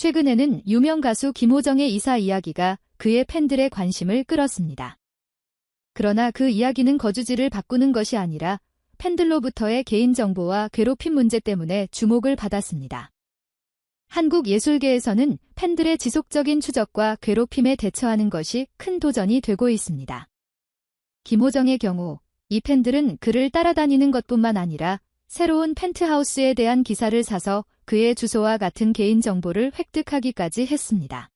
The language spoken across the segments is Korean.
최근에는 유명 가수 김호정의 이사 이야기가 그의 팬들의 관심을 끌었습니다. 그러나 그 이야기는 거주지를 바꾸는 것이 아니라 팬들로부터의 개인정보와 괴롭힘 문제 때문에 주목을 받았습니다. 한국 예술계에서는 팬들의 지속적인 추적과 괴롭힘에 대처하는 것이 큰 도전이 되고 있습니다. 김호정의 경우 이 팬들은 그를 따라다니는 것뿐만 아니라 새로운 펜트하우스에 대한 기사를 사서 그의 주소와 같은 개인정보를 획득하기까지 했습니다.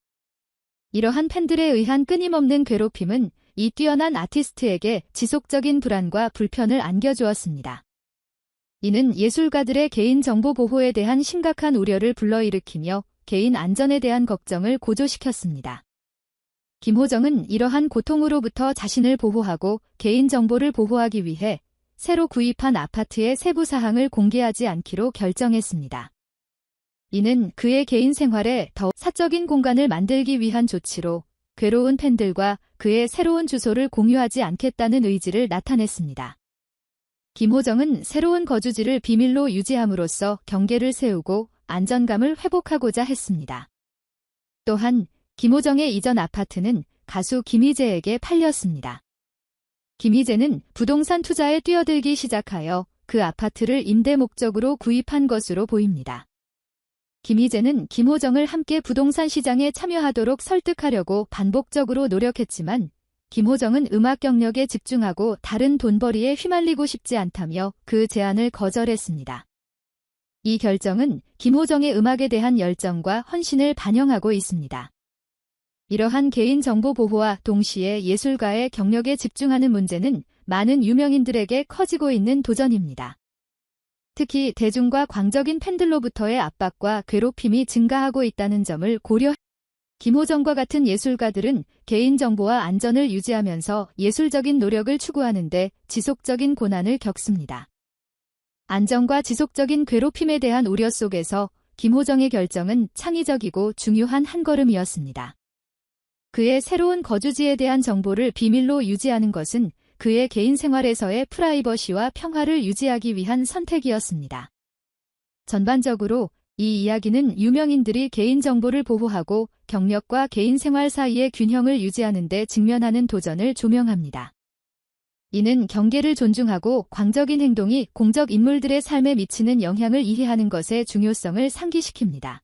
이러한 팬들에 의한 끊임없는 괴롭힘은 이 뛰어난 아티스트에게 지속적인 불안과 불편을 안겨주었습니다. 이는 예술가들의 개인정보 보호에 대한 심각한 우려를 불러일으키며 개인 안전에 대한 걱정을 고조시켰습니다. 김호정은 이러한 고통으로부터 자신을 보호하고 개인정보를 보호하기 위해 새로 구입한 아파트의 세부 사항을 공개하지 않기로 결정했습니다. 이는 그의 개인 생활에 더 사적인 공간을 만들기 위한 조치로 괴로운 팬들과 그의 새로운 주소를 공유하지 않겠다는 의지를 나타냈습니다. 김호정은 새로운 거주지를 비밀로 유지함으로써 경계를 세우고 안전감을 회복하고자 했습니다. 또한 김호정의 이전 아파트는 가수 김희재에게 팔렸습니다. 김희재는 부동산 투자에 뛰어들기 시작하여 그 아파트를 임대 목적으로 구입한 것으로 보입니다. 김희재는 김호정을 함께 부동산 시장에 참여하도록 설득하려고 반복적으로 노력했지만 김호정은 음악 경력에 집중하고 다른 돈벌이에 휘말리고 싶지 않다며 그 제안을 거절했습니다. 이 결정은 김호정의 음악에 대한 열정과 헌신을 반영하고 있습니다. 이러한 개인정보 보호와 동시에 예술가의 경력에 집중하는 문제는 많은 유명인들에게 커지고 있는 도전입니다. 특히 대중과 광적인 팬들로부터의 압박과 괴롭힘이 증가하고 있다는 점을 고려 김호정과 같은 예술가들은 개인정보와 안전을 유지하면서 예술적인 노력을 추구하는데 지속적인 고난을 겪습니다. 안전과 지속적인 괴롭힘에 대한 우려 속에서 김호정의 결정은 창의적이고 중요한 한 걸음이었습니다. 그의 새로운 거주지에 대한 정보를 비밀로 유지하는 것은 그의 개인 생활에서의 프라이버시와 평화를 유지하기 위한 선택이었습니다. 전반적으로 이 이야기는 유명인들이 개인정보를 보호하고 경력과 개인 생활 사이의 균형을 유지하는 데 직면하는 도전을 조명합니다. 이는 경계를 존중하고 광적인 행동이 공적 인물들의 삶에 미치는 영향을 이해하는 것의 중요성을 상기시킵니다.